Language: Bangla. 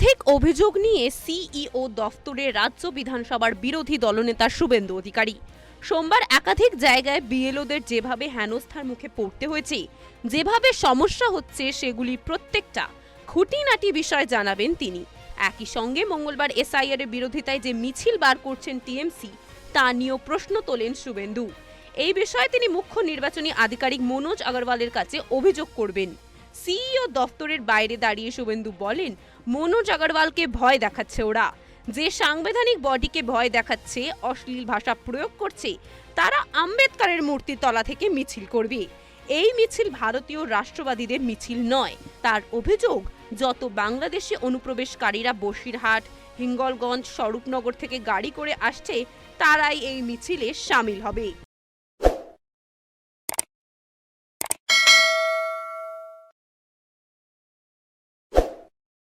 একাধিক অভিযোগ নিয়ে সিইও দফতরে রাজ্য বিধানসভার বিরোধী দলনেতা শুভেন্দু অধিকারী। সোমবার একাধিক জায়গায় বিএলওদের যেভাবে হেনস্থার মুখে পড়তে হয়েছে, যেভাবে সমস্যা হচ্ছে সেগুলি প্রত্যেকটা খুঁটিনাটি বিষয় জানাবেন তিনি। একই সঙ্গে মঙ্গলবার এসআইআর এর বিরোধিতায় যে মিছিল বার করছেন টিএমসি, তা নিয়েও প্রশ্ন তোলেন শুভেন্দু। এই বিষয়ে তিনি মুখ্য নির্বাচনী আধিকারিক মনোজ আগরওয়ালের কাছে অভিযোগ করবেন। সিইও দফতরের বাইরে দাঁড়িয়ে শুভেন্দু বলেন, মনোজ আগরওয়ালকে ভয় দেখাচ্ছে ওরা। যে সাংবিধানিক বডিকে ভয় দেখাচ্ছে, অশ্লীল ভাষা প্রয়োগ করছে, তারা আম্বেদকারের মূর্তির তলা থেকে মিছিল করবে। এই মিছিল ভারতীয় রাষ্ট্রবাদীদের মিছিল নয়। তার অভিযোগ, যত বাংলাদেশি অনুপ্রবেশকারীরা বসিরহাট, হিঙ্গলগঞ্জ, স্বরূপনগর থেকে গাড়ি করে আসছে, তারাই এই মিছিলে সামিল হবে।